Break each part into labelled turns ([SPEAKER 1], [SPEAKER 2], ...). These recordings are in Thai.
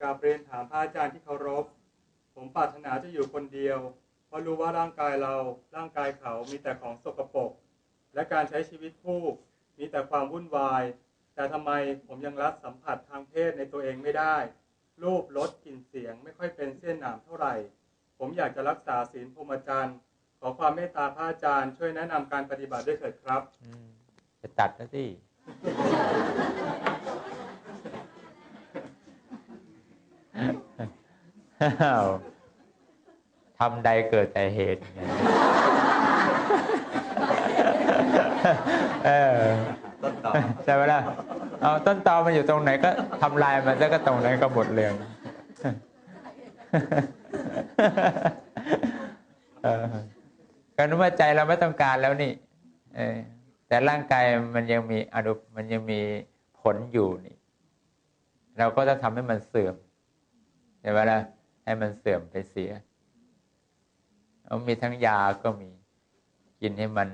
[SPEAKER 1] กราบเรียนถามพระอาจารย์ที่เคารพ ผมปรารถนาจะอยู่คนเดียว เพราะรู้ว่าร่างกายเรา ร่างกายเขามีแต่ของสกปรก และการใช้ชีวิตคู่ มีแต่ความวุ่นวาย แต่ทำไมผมยังรับสัมผัสทางเพศในตัวเองไม่ได้ รูปรสกลิ่นเสียงไม่ค่อยเป็นเส้นหนามเท่าไหร่ ผมอยากจะรักษาศีลพรหมจรรย์ขอความเมตตาพระอาจารย์ช่วยแนะนำการปฏิบัติด้วยเถิดครับ
[SPEAKER 2] จะตัดนะสิ อ้าว ทำใดเกิดแต่เหตุไงเออ
[SPEAKER 3] ต้นตอ
[SPEAKER 2] ใช่ไหมล่ะเอาต้นตอมันอยู่ตรงไหนก็ทำลายมันแล้วก็ตรงนั้นก็หมดเรื่องเออก็นึกว่าใจเราไม่ต้องการแล้วนี่แต่ร่างกายมันยังมีอนุมันยังมีผลอยู่นี่ เราก็จะทำให้มันเสื่อมเห็นไหมล่ะ ให้มันเสื่อมไปเสียเอามีทั้งยาก็มี กินให้มัน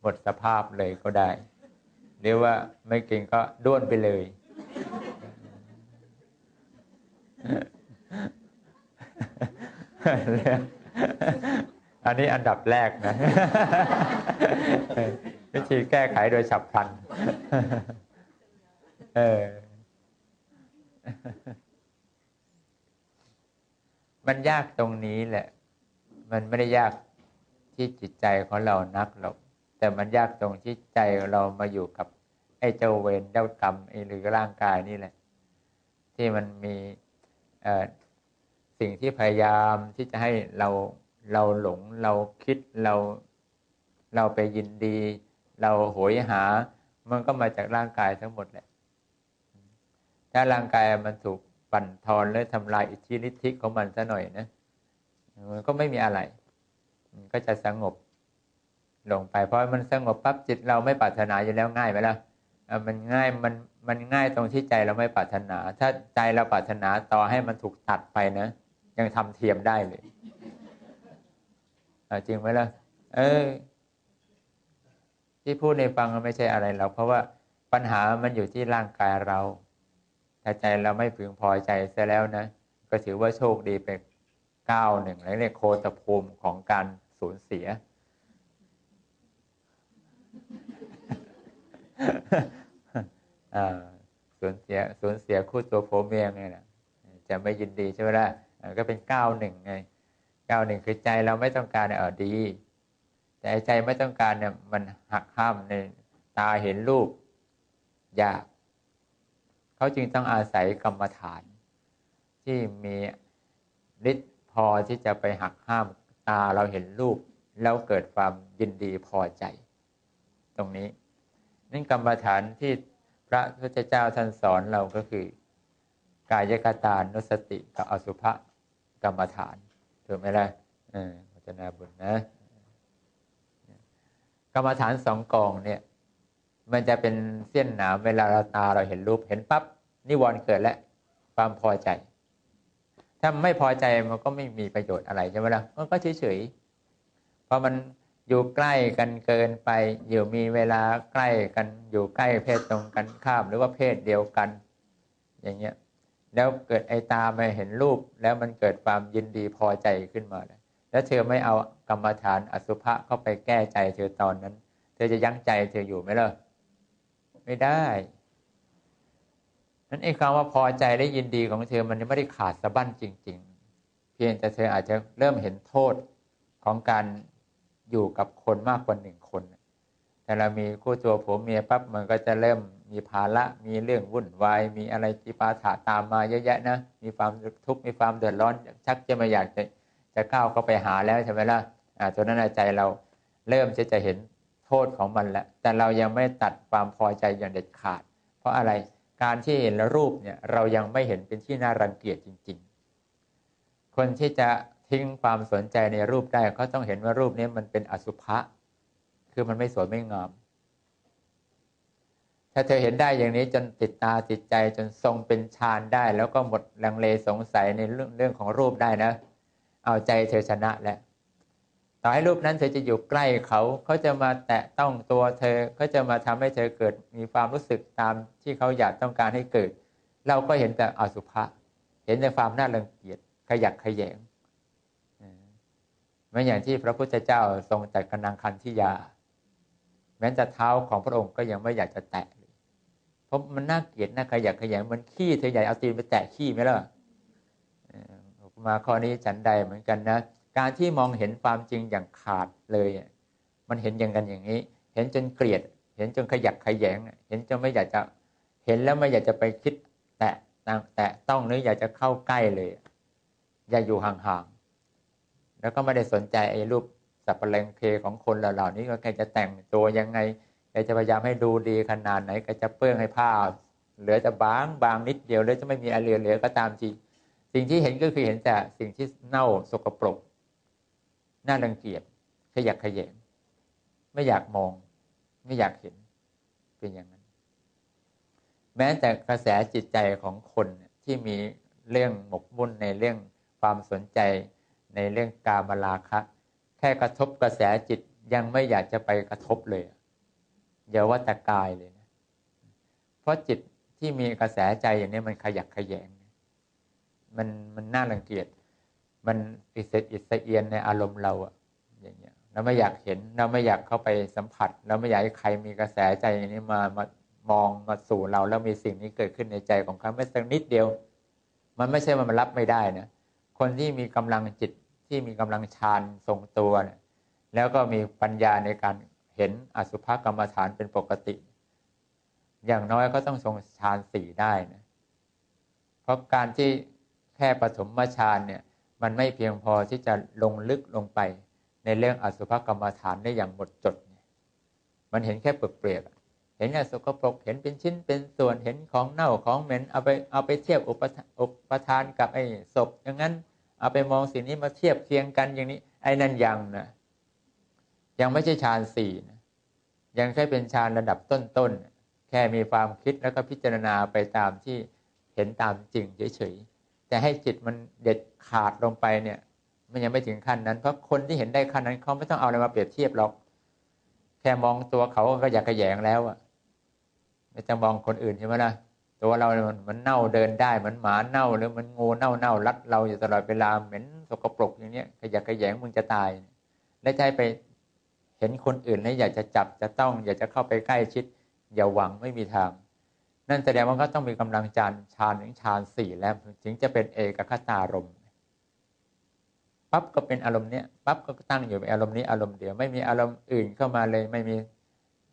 [SPEAKER 2] หมดสภาพเลยก็ได้หรือว่าไม่กินก็ด้วนไปเลย อันนี้อันดับแรกนะวิธีแก้ไขโดยฉับพลัน เออ มันยากตรงนี้แหละ มันไม่ได้ยากที่จิตใจของเรานักหรอก แต่มันยากตรงที่ใจเรามาอยู่กับไอ้เจ้าเวรเจ้ากรรมไอ้หรือร่างกายนี่แหละ ที่มันมีสิ่งที่พยายามที่จะให้เราเราหลงเราคิดเราเราไปยินดี เราโหยหา มันก็มาจากร่างกายทั้งหมดแหละ ถ้าร่างกายมันถูก ปั่นทอนและทำลายอิทธิฤทธิของมันซะหน่อยนะมันก็ไม่มีอะไร มันก็จะสงบลงไป เพราะมันสงบปั๊บจิตเราไม่ปรารถนาอยู่แล้วง่ายไหมล่ะมันง่ายมันมันง่ายตรงที่ใจเราไม่ปรารถนา ถ้าใจเราปรารถนาต่อให้มันถูกตัดไปนะยังทำเทียมได้เลยจริงไหมล่ะ เออ ที่พูดในฟังมันไม่ใช่อะไรหรอกเพราะว่าปัญหามันอยู่ที่ร่างกายเรา ถ้าใจเราไม่พึงพอใจเสียแล้วนะ ก็ถือว่าโชคดีไปก้าวหนึ่งเรียกโคตภูมิของการสูญเสีย สูญเสียสูญเสียคู่ตัวผัวเมียไงนะจะไม่ยินดีใช่ไหมล่ะก็เป็นก้าวหนึ่งไงก้าวหนึ่งคือใจเราไม่ต้องการเนี่ยเออดี แต่ใจไม่ต้องการเนี่ยมันหักห้ามในตาเห็นรูปยาก เขาจึงต้องอาศัยกรรมฐาน ที่มีฤทธิ์พอที่จะไปหักห้ามตาเราเห็นรูป แล้วเกิดความยินดีพอใจ ตรงนี้นั่นกรรมฐานที่พระพุทธเจ้าท่านสอนเราก็คือ กายกตานุสติกับอสุภกรรมฐานถูกไหมล่ะเออพัฒนาบุญนะ กรรมฐานสองกองเนี่ย มันจะเป็นเส้นหนามเวลาเราตาเราเห็นรูปเห็นปั๊บนิวรณ์เกิดแล้วความพอใจ ถ้าไม่พอใจมันก็ไม่มีประโยชน์อะไรใช่ไหมล่ะมันก็เฉยๆพราะมันอยู่ใกล้กันเกินไป อยู่มีเวลาใกล้กันอยู่ใกล้เพศตรงกันข้ามหรือว่าเพศเดียวกัน อย่างเงี้ยแล้วเกิดไอตามาเห็นรูป แล้วมันเกิดความยินดีพอใจขึ้นมาเลยแล้วเธอไม่เอากรรมฐานอสุภะเข้าไปแก้ใจเธอตอนนั้น เธอจะยั้งใจเธออยู่ไหมล่ะ ไม่ได้นั้นไอ้คำว่าพอใจและยินดีของเธอมันไม่ได้ขาดสะบั้นจริง ๆ เพียงแต่เธออาจจะเริ่มเห็นโทษของการอยู่กับคนมากกว่าหนึ่งคน แต่เรามีคู่ตัวผัวเมียปั๊บมันก็จะเริ่มมีภาระมีเรื่องวุ่นวายมีอะไรจิปาถาตามมาเยอะแยะนะมีความทุกข์มีความเดือดร้อนชักจะไม่อยากจะจะก้าวเข้าไปหาแล้วใช่ไหมล่ะอ่าตัวนั้นใจเราเริ่มจะจะเห็น ทษของมันแล้วแต่เรายังไม่ตัดความพอใจอย่างเด็ดขาด เพราะอะไรการที่เห็นรูปเนี่ยเรายังไม่เห็นเป็นที่น่ารังเกียจจริง ๆ คนที่จะทิ้งความสนใจในรูปได้เขาต้องเห็นว่ารูปนี้มันเป็นอสุภะคือมันไม่สวยไม่งาม ถ้าเธอเห็นได้อย่างนี้จนติดตาติดใจจนทรงเป็นฌานได้ แล้วก็หมดลังเลสงสัยในเรื่องเรื่องของรูปได้นะ เอาใจเธอชนะแล้ว ต่อให้รูปนั้นเธอจะอยู่ใกล้เขา เขาจะมาแตะต้องตัวเธอเขาจะมาทำให้เธอเกิดมีความรู้สึกตามที่เขาอยากต้องการให้เกิด เราก็เห็นแต่อสุภะเห็นในความน่ารังเกียจขยักขยงเหมือย่างที่พระพุทธเจ้าทรงจัดกนางคันธิยา แม้แต่เท้าของพระองค์ก็ยังไม่อยากจะแตะเลยเพราะมันน่าเกลียดน่าขยักขยงมันขี้เธอใหญ่เอาตีนไปแตะขี้ไหมล่ะมาข้อนี้ฉันใดเหมือนกันนะ การที่มองเห็นความจริงอย่างขาดเลย มันเห็นอย่างกันอย่างนี้ เห็นจนเกลียด เห็นจนขยักขยแงเห็นจนไม่อยากจะเห็นแล้วไม่อยากจะไปคิด แตะแตะต้องหรืออยากจะเข้าใกล้เลย อย่าอยู่ห่างๆ แล้วก็ไม่ได้สนใจไอ้รูปสับปะเลงเคของคนเหล่านี้ก็แค่จะแต่งตัวยังไงแกจะพยายามให้ดูดีขนาดไหนก็จะเปื้องให้ผ้าเหลือจะบางบางนิดเดียวแล้วจะไม่มีอะไรเหลือก็ตามทีสิ่งที่เห็นก็คือเห็นแต่สิ่งที่เน่าสกปรก น่ารังเกียจขยักขยงไม่อยากมอง ไม่อยากเห็นเป็นอย่างนั้น แม้แต่กระแสจิตใจของคนที่มีเรื่องหมกมุ่นในเรื่องความสนใจในเรื่องกามราคะ แค่กระทบกระแสจิตยังไม่อยากจะไปกระทบเลยอย่าว่าแต่กายเลยนะเพราะจิตที่มีกระแสใจอย่างนี้มันขยักขยงมันมันน่ารังเกียจ มันอิสอิสเอียนในอารมณ์เราอะอย่างเงี้ยเราไม่อยากเห็นเราไม่อยากเข้าไปสัมผัสเราไม่อยากให้ใครมีกระแสใจอย่างนี้มามามองมาสู่เราแล้วมีสิ่งนี้เกิดขึ้นในใจของเขาไม่สักนิดเดียว มันไม่ใช่ว่ามันรับไม่ได้นะคนที่มีกำลังจิตที่มีกำลังฌานทรงตัวเนี่ยแล้วก็มีปัญญาในการเห็นอสุภกรรมฐานเป็นปกติ อย่างน้อยก็ต้องทรงฌานสี่ได้นะเพราะการที่แค่ปฐมฌานเนี่ย มันไม่เพียงพอที่จะลงลึกลงไปในเรื่องอสุภกรรมฐานได้อย่างหมดจดเนี่ยมันเห็นแค่เปลือกเปลือกเห็นอสุกปรกเห็นเป็นชิ้นเป็นส่วนเห็นของเน่าของเหม็นเอาไปเอาไปเทียบอุปอุปทานกับไอ้ศพอย่างนั้นเอาไปมองสิ่งนี้มาเทียบเคียงกันอย่างนี้ ไอ้นั่นยังนะยังไม่ใช่ฌานสี่นะยังแค่เป็นฌานระดับต้นๆแค่มีความคิดแล้วก็พิจารณาไปตามที่เห็นตามจริงเฉยๆ แต่ให้จิตมันเด็ดขาดลงไปเนี่ย มันยังไม่ถึงขั้นนั้น เพราะคนที่เห็นได้ขั้นนั้นเขาไม่ต้องเอาอะไรมาเปรียบเทียบหรอก แค่มองตัวเขาก็อยากกระแยงแล้วอะไม่ต้องมองคนอื่นใช่ไหมล่ะตัวเรามันมันเน่าเดินได้เหมือนหมาเน่าหรือมันงูเน่าเน่ารัดเราอยู่ตลอดเวลาเหม็นสกปรกอย่างเนี้ยขยักขยงมึงจะตายแล้วใจไปเห็นคนอื่นแล้วอยากจะจับจะต้อง อยากจะเข้าไปใกล้ชิด อย่าหวังไม่มีทาง นั่นแสดงว่าก็ต้องมีกำลังจานฌานถึงฌานสี่แล้วถึงจะเป็นเอกคตารมปั๊บก็เป็นอารมณ์เนี้ยปั๊บก็ตั้งอยู่ในอารมณ์นี้อารมณ์เดียวไม่มีอารมณ์อื่นเข้ามาเลยไม่มี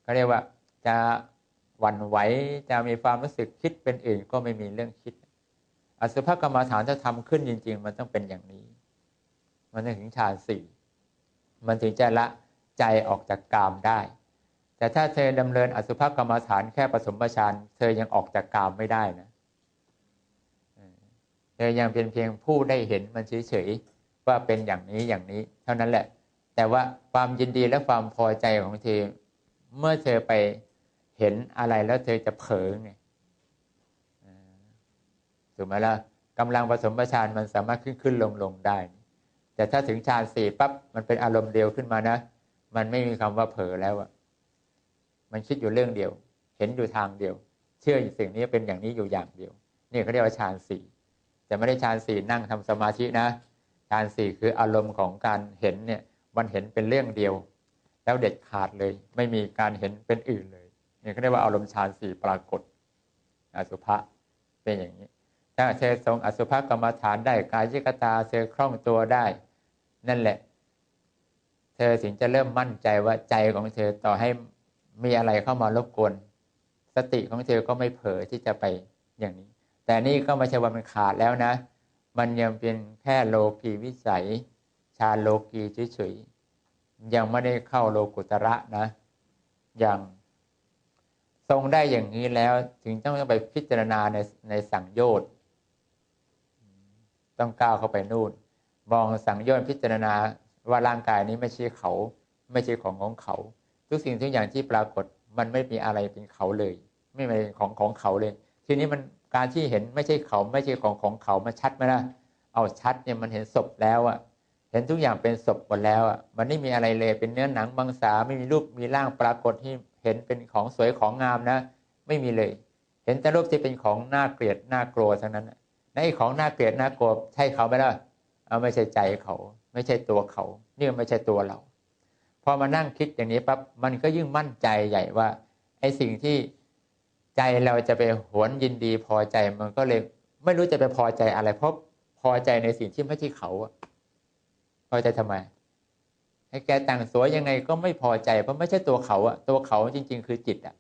[SPEAKER 2] เขาเรียกว่าจะหวั่นไหวจะมีความรู้สึกคิดเป็นอื่นก็ไม่มีเรื่องคิด อสุภกรรมฐานถ้าทำขึ้นจริง ๆ มันต้องเป็นอย่างนี้ มันถึงฌานสี่มันถึงจะละใจออกจากกามได้ แต่ถ้าเธอดำเนินอสุภกรรมฐานแค่ผสมฌานเธอยังออกจากกามไม่ได้นะเธอยังเป็นเพียงผู้ได้เห็นมันเฉยๆว่าเป็นอย่างนี้อย่างนี้ เท่านั้นแหละ แต่ว่าความยินดีและความพอใจของเธอ เมื่อเธอไปเห็นอะไรแล้วเธอจะเผลอไงถูกไหมล่ะกำลังผสมฌานมันสามารถขึ้นขึ้นลงลงได้ แต่ถ้าถึงฌานสี่ปั๊บมันเป็นอารมณ์เดียวขึ้นมานะ มันไม่มีคำว่าเผลอแล้วอะ มันคิดอยู่เรื่องเดียว เห็นอยู่ทางเดียว เชื่ออยู่สิ่งนี้เป็นอย่างนี้อยู่อย่างเดียว นี่เขาเรียกว่าฌานสี่แต่ไม่ได้ฌานสี่นั่งทำสมาธินะฌานสี่คืออารมณ์ของการเห็นเนี่ยมันเห็นเป็นเรื่องเดียว แล้วเด็ดขาดเลย ไม่มีการเห็นเป็นอื่นเลยนี่เขาเรียกว่าอารมณ์ฌานสี่ปรากฏ อสุภะเป็นอย่างนี้ ถ้าเธอทรงอสุภกรรมฐานได้กายยิกตาเธอคล่องตัวได้ นั่นแหละ เธอถึงจะเริ่มมั่นใจว่าใจของเธอต่อให้ มีอะไรเข้ามารบกวน สติของเธอก็ไม่เผลอที่จะไปอย่างนี้ แต่นี่ก็ไม่ใช่ว่ามันขาดแล้วนะ มันยังเป็นแค่โลกีวิสัย ชาโลกีเฉยๆยังไม่ได้เข้าโลกุตระนะ อย่างทรงได้อย่างนี้แล้วถึงต้องไปพิจารณาในในสังโยชน์ต้องก้าวเข้าไปนู่น มองสังโยชน์พิจารณาว่าร่างกายนี้ไม่ใช่เขา ไม่ใช่ของของเขา ทุกสิ่งทุกอย่างที่ปรากฏมันไม่มีอะไรเป็นเขาเลย ไม่เป็นของของเขาเลย ทีนี้มันการที่เห็นไม่ใช่เขาไม่ใช่ของของเขามันชัดไหมล่ะเอาชัดเนี่ยมันเห็นศพแล้วอะเห็นทุกอย่างเป็นศพหมดแล้วอะมันไม่มีอะไรเลยเป็นเนื้อหนังบางสาไม่มีรูปมีร่างปรากฏที่เห็นเป็นของสวยของงามนะ ไม่มีเลย เห็นแต่รูปที่เป็นของน่าเกลียดน่ากลัวทั้งนั้นในไอ้ของน่าเกลียดน่ากลัวใช่เขาไหมล่ะเอาไม่ใช่ใจเขา ไม่ใช่ตัวเขา นี่ไม่ใช่ตัวเรา อมานั่งคิดอย่างนี้ปั๊บมันก็ยิ่งมั่นใจใหญ่ว่าไอ้สิ่งที่ใจเราจะไปหวนยินดีพอใจมันก็เลยไม่รู้จะไปพอใจอะไร เพราะพอใจในสิ่งที่ไม่ใช่เขาพอใจทำไมให้แกแต่งสวยยังไงก็ไม่พอใจเพราะไม่ใช่ตัวเขาอะตัวเขาจริง ๆ คือจิตอะ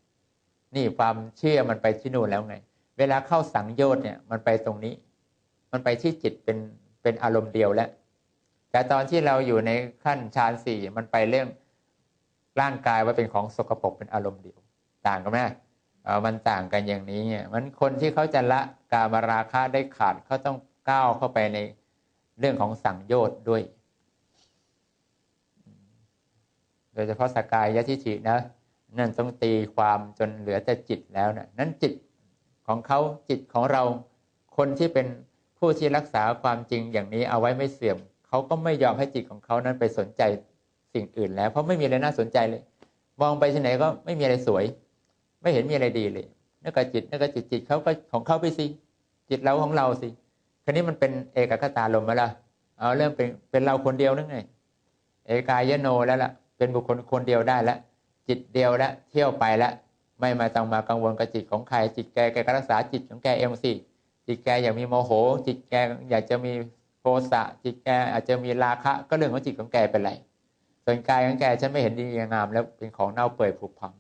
[SPEAKER 2] นี่ความเชื่อมันไปที่นู่นแล้วไง เวลาเข้าสังโยชน์เนี่ยมันไปตรงนี้ มันไปที่จิตเป็นเป็นอารมณ์เดียวแล้วแต่ตอนที่เราอยู่ในขั้นฌานสี่มันไปเรื่อง ร่างกายว่าเป็นของสกปรกเป็นอารมณ์เดียว ต่างกันไหมเออมันต่างกันอย่างนี้เนี่ยมันคนที่เขาจะละกามราคะได้ขาดเขาต้องก้าวเข้าไปในเรื่องของสังโยชน์ด้วย โดยเฉพาะสกายยะทิฐินะนั่นต้องตีความจนเหลือแต่จิตแล้วนะนั้นจิตของเขาจิตของเราคนที่เป็นผู้ที่รักษาความจริงอย่างนี้เอาไว้ไม่เสื่อมเขาก็ไม่ยอมให้จิตของเขานั้นไปสนใจ สิ่งอื่นแล้วเพราะไม่มีอะไรน่าสนใจเลย มองไปที่ไหนก็ไม่มีอะไรสวย ไม่เห็นมีอะไรดีเลยนั่นก็จิตนั่นก็จิตจิตเขาก็ของเขาไปสิจิตเราของเราสิคราวนี้มันเป็นเอกคตาลมมาละเอาเริ่มเป็นเป็นเราคนเดียวนั่นไงเอกายโนแล้วล่ะ เป็นบุคคลคนเดียวได้แล้วจิตเดียวแล้วเที่ยวไปแล้วไม่มาต้องมากังวลกับจิตของใครจิตแกแกรักษาจิตของแกเองสิจิตแกอยากมีโมโห จิตแกอยากจะมีโทสะจิตแกอาจจะมีราคะก็เรื่องของจิตของแกเป็นไร ส่วนกายของแกฉันไม่เห็นดีงาม แล้วเป็นของเน่าเปื่อยผุพัง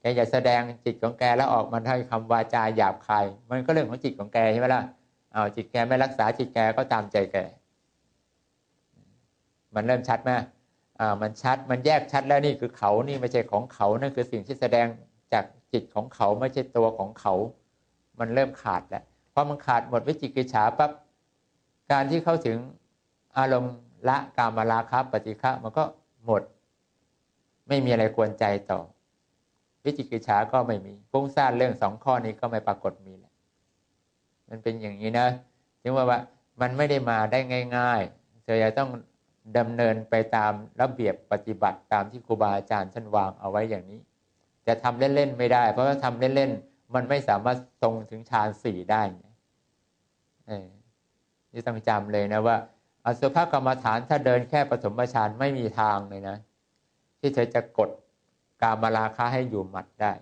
[SPEAKER 2] แกอย่าแสดงจิตของแกแล้วออกมาให้คำวาจาหยาบคายมันก็เรื่องของจิตของแกใช่ไหมล่ะเอาจิตแกไม่รักษาจิตแกก็ตามใจแก มันเริ่มชัดไหมอ่ามันชัดมันแยกชัดแล้วนี่คือเขานี่ไม่ใช่ของเขานั่นคือสิ่งที่แสดงจากจิตของเขาไม่ใช่ตัวของเขา มันเริ่มขาดแล้วพอมันขาดหมดวิจิกิจฉาปั๊บการที่เข้าถึงอารมณ์ละกามราคะปฏิฆะมันก็ หมด ไม่มีอะไรควรใจต่อ วิจิกิจฉาก็ไม่มีฟุ้งซ่านเรื่องสองข้อนี้ก็ไม่ปรากฏมีแล้วมันเป็นอย่างนี้นะถึงว่าว่ามันไม่ได้มาได้ง่ายๆเธอจะต้องดำเนินไปตามระเบียบปฏิบัติตามที่ครูบาอาจารย์ท่านวางเอาไว้อย่างนี้ จะทำเล่นๆไม่ได้ เพราะว่าทำเล่นๆมันไม่สามารถทรงถึงฌานสี่ได้เนี่ต้องจำเลยนะว่า อสุภกรรมฐานถ้าเดินแค่ปฐมฌานไม่มีทางเลยนะ ที่เธอจะกดกามราคะให้อยู่หมัดได้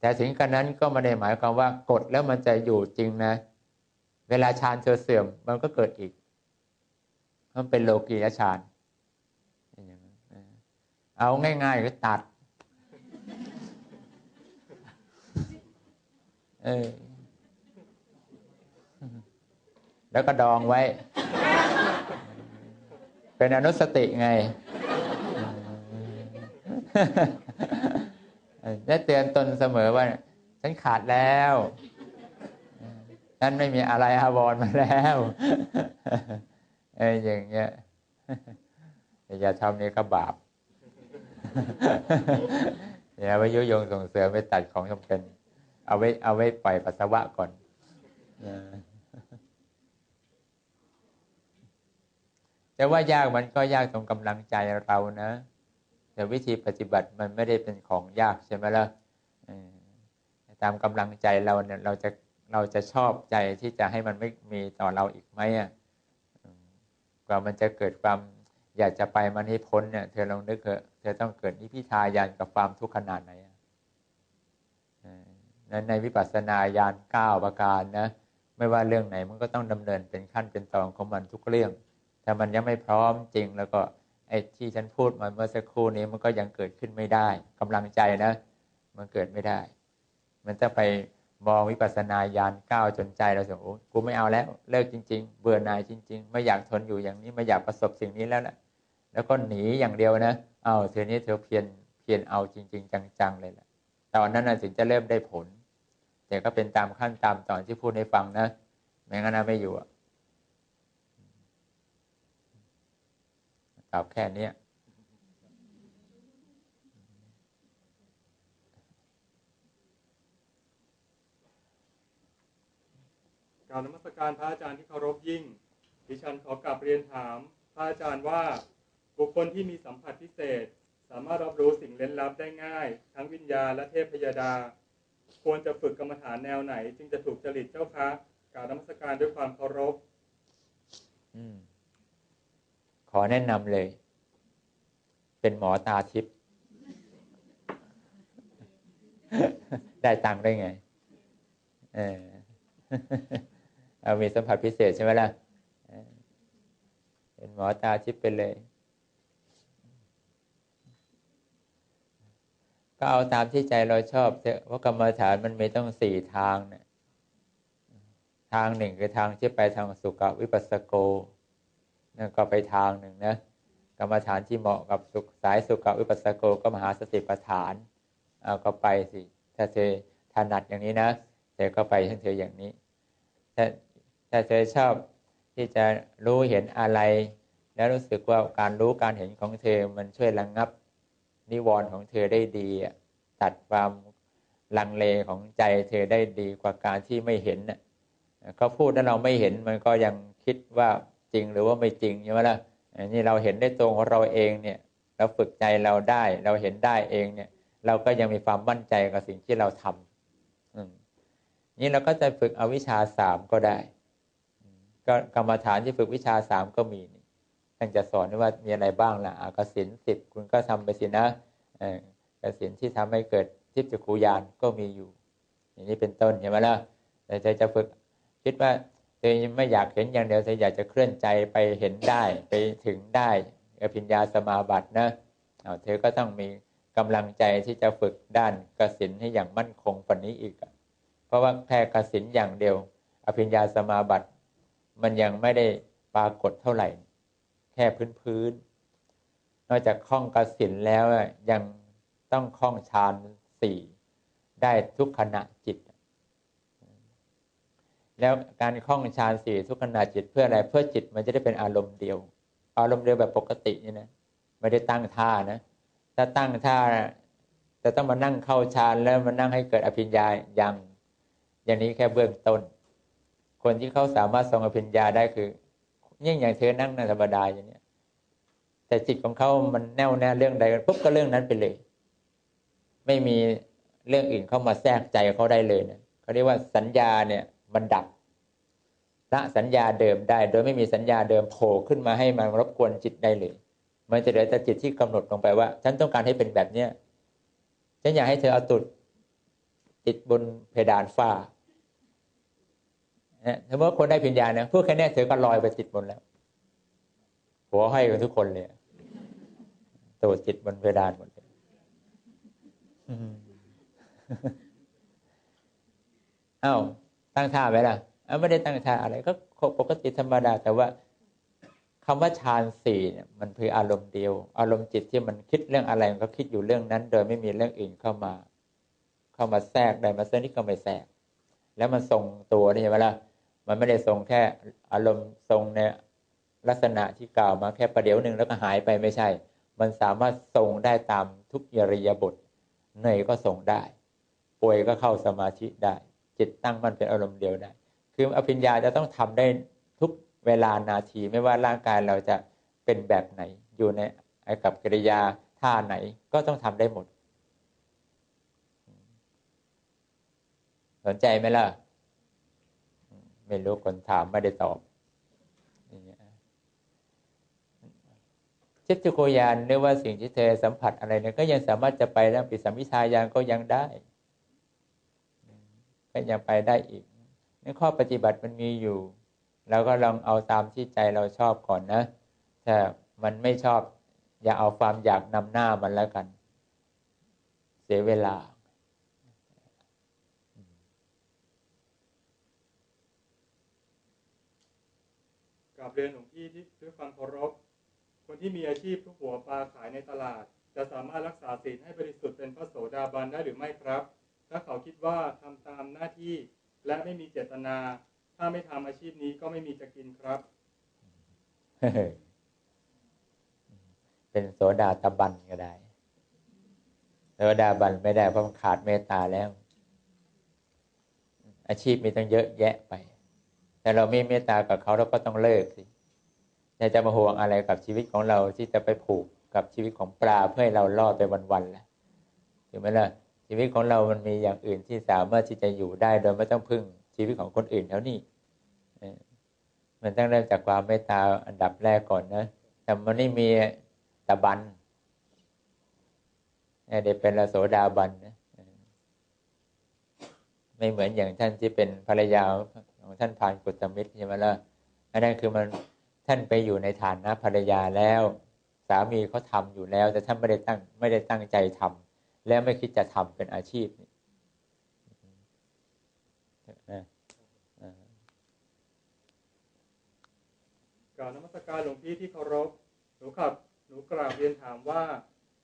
[SPEAKER 2] แต่ถึงกระนั้นก็ไม่ได้หมายความว่ากดแล้วมันจะอยู่จริงนะ เวลาฌานเธอเสื่อมมันก็เกิดอีกมันเป็นโลกียฌานเอาง่ายๆก็ตัดเออแล้วก็ดองไว้ เป็นอนุสติไงได้เตือนตนเสมอว่า ฉันขาดแล้วฉันไม่มีอะไรอาวรมาแล้วเอออย่างเงี้ยอย่าทำนี่ก็บาปอย่าไปยุยงส่งเสริมไปตัดของจำเป็น เอาไว้เอาไว้ปล่อยปัสสาวะก่อน แต่ว่ายากมันก็ยากตรงกำลังใจเรานะ แต่วิธีปฏิบัติมันไม่ได้เป็นของยากใช่ไหมล่ะตามกำลังใจเราเนี่ยเราจะเราจะชอบใจที่จะให้มันไม่มีต่อเราอีกไหมอะกว่ามันจะเกิดความอยากจะไปมันให้พ้นเนี่ยเธอลองนึกเถอะเธอต้องเกิดนิพิทายานกับความทุกข์ขนาดไหนในวิปัสสนาญาณเก้าประการนะไม่ว่าเรื่องไหนมันก็ต้องดำเนินเป็นขั้นเป็นตอนของมันทุกเรื่อง แต่มันยังไม่พร้อมจริง แล้วก็ไอ้ที่ฉันพูดมาเมื่อสักครู่นี้มันก็ยังเกิดขึ้นไม่ได้กำลังใจนะ มันเกิดไม่ได้ มันจะไปมองวิปัสสนาญาณก้าวจนใจเราสึกโอ้กูไม่เอาแล้วเลิกจริง ๆ เบื่อหน่ายจริง ๆ ไม่อยากทนอยู่อย่างนี้ไม่อยากประสบสิ่งนี้แล้วแหละแล้วก็หนีอย่างเดียวนะเอาเธอนี้เธอเพียรเพียรเอาจริง ๆ จังๆเลยแหละตอนนั้นถึงจะเริ่มได้ผล แต่ก็เป็นตามขั้นตามตอนที่พูดให้ฟังนะไม่งั้นนะไม่อยู่ ตอบแค่นี้
[SPEAKER 1] การนมัสการพระอาจารย์ที่เคารพยิ่ง ดิฉันขอกลับเรียนถาม พระอาจารย์ว่าบุคคลที่มีสัมผัสพิเศษ สามารถรับรู้สิ่งเล่นลับได้ง่าย ทั้งวิญญาณและเทพพยดา ควรจะฝึกกรรมฐานแนวไหน จึงจะถูกจริตเจ้าคะกรารนมัสการด้วยความเคารพ
[SPEAKER 2] อืม ขอแนะนำเลย เป็นหมอตาทิพย์ได้ตังค์ได้ไง เออเอามีสัมผัสพิเศษใช่ไหมล่ะเป็นหมอตาทิพย์ไปเลย ก็เอาตามที่ใจเราชอบเถอะเพราะกรรมฐานมันมีต้องสี่ทางเนี่ยทางหนึ่งคือทางที่ไปทางสุขวิปัสสโก นั่นก็ไปทางหนึ่งนะกรรมฐานที่เหมาะกับสุขสายสุขวิปัสสโกก็มหาสติปัฏฐานเอาก็ไปสิถ้าเธอถนัดอย่างนี้นะเธอก็ไปทั้งเธออย่างนี้ถ้าถ้าเธอชอบที่จะรู้เห็นอะไร แล้วรู้สึกว่าการรู้การเห็นของเธอมันช่วยระงงับนิวรณ์ของเธอได้ดีตัดความลังเลของใจเธอได้ดีกว่าการที่ไม่เห็นเขาพูดแล้วเราไม่เห็นมันก็ยังคิดว่า จริงหรือว่าไม่จริงใช่ไหมล่ะนี่เราเห็นได้ตรงของเราเองเนี่ยเราฝึกใจเราได้ เราเห็นได้เองเนี่ย เราก็ยังมีความมั่นใจกับสิ่งที่เราทำอืนี่เราก็จะฝึกอวิชชาสามก็ได้ก็กรรมฐานที่ฝึกวิชาสามก็มีนี่ท่านจะสอนว่ามีอะไรบ้างล่ะอากสินสิบคุณก็ทำไปสินะออกสินที่ทำให้เกิดทิพย์จักรูยานก็มีอยู่ อย่างนี้เป็นต้นเห็นไหมล่ะแต่เธอจะฝึกคิดว่า เธอไม่อยากเห็นอย่างเดียวเธออยากจะเคลื่อนใจไปเห็นได้ไปถึงได้อภิญญาสมาบัตินะเอาเธอก็ต้องมีกำลังใจที่จะฝึกด้านกสินให้อย่างมั่นคงกว่านี้อีก เพราะว่าแค่กสินอย่างเดียว อภิญญาสมาบัติ มันยังไม่ได้ปรากฏเท่าไหร่ แค่พื้นพื้นๆนอกจากคล่องกสินแล้วยังต้องคล่องฌานสี่ได้ทุกขณะจิต แล้วการคล่องฌานสี่ทุกขณะจิตเพื่ออะไรเพื่อจิตมันจะได้เป็นอารมณ์เดียว อารมณ์เดียวแบบปกตินี่นะไม่ได้ตั้งท่านะถ้าตั้งท่าจะต้องมานั่งเข้าฌานแล้วมานั่งให้เกิดอภิญญายังอย่างนี้แค่เบื้องต้น คนที่เขาสามารถทรงอภิญญาได้คือยิ่งอย่างเธอนั่งในธรรมดาอย่างเนี้ยแต่จิตของเขามันแน่วแน่เรื่องใดปุ๊บก็เรื่องนั้นไปเลย ไม่มีเรื่องอื่นเข้ามาแทรกใจเขาได้เลยเนะเขาเรียกว่าสัญญาเนี่ย มันดับละสัญญาเดิมได้ โดยไม่มีสัญญาเดิมโผล่ขึ้นมาให้มันรบกวนจิตได้เลยมันจะเหลือแต่จิตที่กำหนดลงไปว่า ฉันต้องการให้เป็นแบบเนี้ยฉันอยากให้เธอเอาตุดติดบนเพดานฝ้านะสมมติว่าคนได้พิญญาเนี่ยพูดแค่นี้เธอก็ลอยไปจิตบนแล้ว หัวห้อยกันทุกคนเลยตัวจิตบนเพดานหมดเลยอืมเอ้า ตั้งท่าไหมล่ะไม่ได้ตั้งท่าอะไรก็ปกติธรรมดา แต่ว่าคำว่าฌานสี่เนี่ยมันคืออารมณ์เดียว อารมณ์จิตที่มันคิดเรื่องอะไรมันก็คิดอยู่เรื่องนั้น โดยไม่มีเรื่องอื่นเข้ามา เข้ามาแทรกใดมาเส้นนี้ก็ไม่แทรก แล้วมันทรงตัวนี่ใช่ไหมล่ะมันไม่ได้ทรงแค่อารมณ์ทรงในลักษณะที่กล่าวมาแค่ประเดี๋ยวหนึ่งแล้วก็หายไปไม่ใช่ มันสามารถทรงได้ตามทุกอิริยาบถเหนื่อยก็ทรงได้ ป่วยก็เข้าสมาธิได้ จิตตั้งมันเป็นอารมณ์เดียวได้ คืออภิญญาจะต้องทำได้ทุกเวลานาทีไม่ว่าร่างกายเราจะเป็นแบบไหน อยู่ในกับกิริยาท่าไหนก็ต้องทำได้หมด สนใจไหมล่ะ ไม่รู้คนถามไม่ได้ตอบเชตุโกยานหรือว่าสิ่งที่เธอสัมผัสอะไรเนี่ยก็ยังสามารถจะไปได้ปิสัมพิชายานก็ยังได้ ก็ยังไปได้อีกในข้อปฏิบัติมันมีอยู่เราก็ลองเอาตามที่ใจเราชอบก่อนนะ ถ้ามันไม่ชอบ อย่าเอาความอยากนำหน้ามันแล้วกัน เสียเวลา
[SPEAKER 1] กับเรียนหลวงพี่ที่ด้วยความเคารพ คนที่มีอาชีพทุกหัวปลาขายในตลาด จะสามารถรักษาศีลให้บริสุทธิ์เป็นพระโสดาบันได้หรือไม่ครับ ถ้าเขาคิดว่าทำตามหน้าที่และไม่มีเจตนา ถ้าไม่ทำอาชีพนี้ก็ไม่มีจะกินครับ
[SPEAKER 2] เป็นโสดาตบันก็ได้โสดาบันไม่ได้เพราะมันขาดเมตตาแล้ว อาชีพมีตั้งเยอะแยะไป แต่เราไม่เมตตากับเขาเราก็ต้องเลิกสิจะจะมาห่วงอะไรกับชีวิตของเราที่จะไปผูกกับชีวิตของปลาเพื่อให้เรารอดไปวันๆแล่ะถูกไหมล่ะ ชีวิตของเรามันมีอย่างอื่นที่สามารถที่จะอยู่ได้โดยไม่ต้องพึ่งชีวิตของคนอื่นแล้วนี่มันต้องเริ่มจากความเมตตาอันดับแรกก่อนนะแต่มันไม่มีตะบันเดี๋ยวเป็นละโสดาบันนะไม่เหมือนอย่างท่านที่เป็นภรรยาของท่านพานกุตมิตรใช่ไหมล่ะอันนั้นคือมันท่านไปอยู่ในฐานะภรรยาแล้ว สามีเขาทำอยู่แล้ว แต่ท่านไม่ได้ตั้งไม่ได้ตั้งใจทำ แล้วไม่คิดจะทำเป็นอาชีพนี่นะอ่า
[SPEAKER 1] กล่าวนมัสการหลวงพี่ที่เคารพหนูขับหนูกราบเรียนถามว่า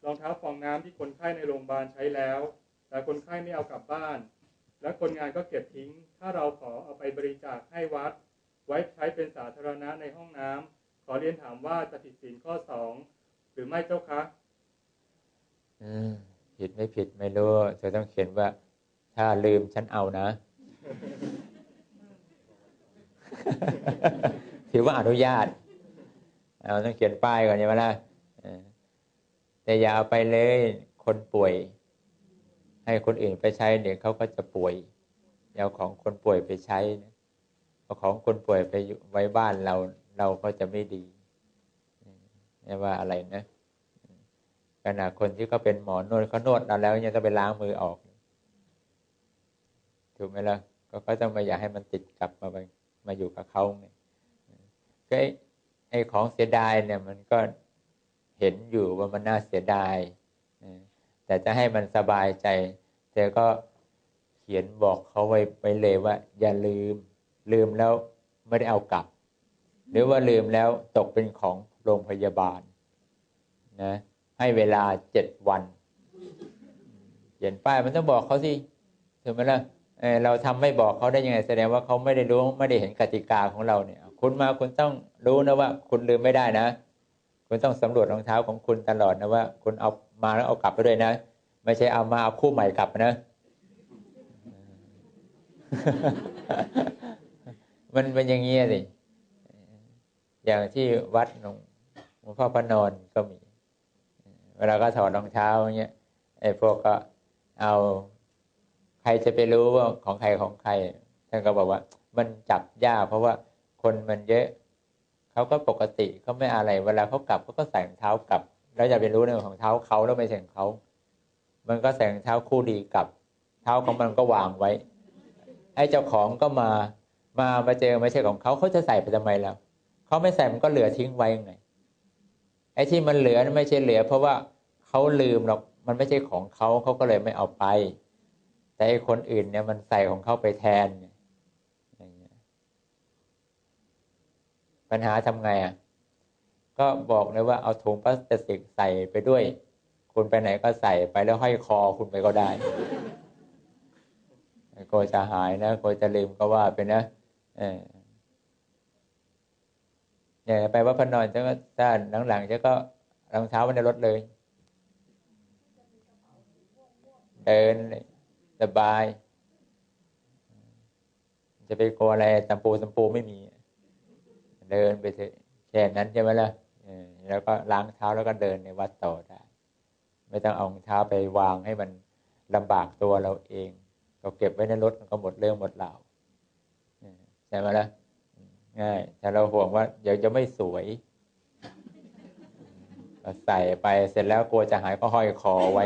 [SPEAKER 1] รองเท้าฟองน้ำที่คนไข้ในโรงพยาบาลใช้แล้ว แต่คนไข้ไม่เอากลับบ้าน และคนงานก็เก็บทิ้ง ถ้าเราขอเอาไปบริจาคให้วัด ไว้ใช้เป็นสาธารณะในห้องน้ำขอเรียนถามว่าจะผิดศีลข้อสองหรือไม่เจ้าคะ
[SPEAKER 2] อืม ผิดไม่ผิดไม่รู้เธอต้องเขียนว่า ถ้าลืมฉันเอานะ ถือว่าอนุญาตเอาต้องเขียนป้ายก่อนใช่ไหมล่ะเออแต่อย่าเอาไปเลยคนป่วย ให้คนอื่นไปใช้เดี๋ยวเขาก็จะป่วยอย่าเอาของคนป่วยไปใช้นะเอาของคนป่วยไปอยู่ไว้บ้านเรา เราก็จะไม่ดีไม่ว่าอะไรนะ ขณะคนที่เขาเป็นหมอนวดเขานวดเราแล้วยังจะไปล้างมือออก ถูกไหมล่ะก็เขาต้องมาอยากให้มันติดกลับมามาอยู่กับเขาไงก็ไอ้ไอ้ของเสียดายเนี่ยมันก็เห็นอยู่ว่ามันน่าเสียดายแต่จะให้มันสบายใจเธอก็เขียนบอกเขาไว้ไปเลยว่า อย่าลืม ลืมแล้วไม่ได้เอากลับ หรือว่าลืมแล้วตกเป็นของโรงพยาบาลนะ ให้เวลาเจ็ดวันเขียนป้ายมันต้องบอกเขาสิถูกไหมล่ะเเราทำไม่บอกเขาได้ยังไง แสดงว่าเขาไม่ได้รู้ไม่ได้เห็นกติกาของเราเนี่ย คุณมาคุณต้องรู้นะว่า คุณลืมไม่ได้นะ คุณต้องสำรวจรองเท้าของคุณตลอดนะว่า คุณเอามาแล้วเอากลับไปด้วยนะ ไม่ใช่เอามาเอาคู่ใหม่กลับนะ มันเป็นอย่างนี้สิอย่างที่วัดหลวงหลวงพ่อพระนอนก็มี เวลาก็ถอดรองเท้าเงี้ยไอ้พวกก็เอาใครจะไปรู้ว่าของใครของใครท่านก็บอกว่า มันจับยากเพราะว่าคนมันเยอะเขาก็ปกติเขาไม่อะไร เวลาเขากลับเขาก็ใส่รองเท้ากลับ แล้วจะไปรู้เรื่องของเท้าเขาแล้วไม่ใช่ของเขา มันก็ใส่รองเท้าคู่ดีกลับ เท้าของมันก็วางไว้ ไอ้เจ้าของก็มามามาเจอไม่ใช่ของเขาเขาจะใส่ไปทำไมแล้วเขาไม่ใส่มันก็เหลือทิ้งไว้ไงไอ้ที่มันเหลือนั่นไม่ใช่เหลือ เพราะว่า เขาลืมหรอกมันไม่ใช่ของเขาเขาก็เลยไม่เอาไป แต่ไอ้คนอื่นเนี่ยมันใส่ของเขาไปแทนเนี่ยปัญหาทำไงอะก็บอกเลยว่าเอาถุงพลาสติกใส่ไปด้วย คุณไปไหนก็ใส่ไปแล้วห้อยคอคุณไปก็ได้กจะหายนะกจะลืมก็ว่าไปนะเออเนี่ยไปว่าพนอนจะก็ถ้าหลังๆจะก็รองเท้าไว้ในรถเลย เดินสบาย จะไปกลัวอะไรตำปูตำปูไม่มี เดินไปเถอะแค่นั้นใช่ไหมล่ะแล้วก็ล้างเท้าแล้วก็เดินในวัดต่อได้ ไม่ต้องเอาเท้าไปวางให้มันลำบากตัวเราเองเราเก็บไว้ในรถมันก็หมดเรื่องหมดราวใช่ไหมล่ะง่ายแต่เราห่วงว่าเดี๋ยวจะไม่สวยใส่ไปเสร็จแล้วกลัวจะหายก็ห้อยคอไว้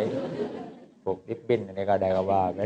[SPEAKER 2] ผูกริบบิ้นอะไรก็ได้ก็ว่าไป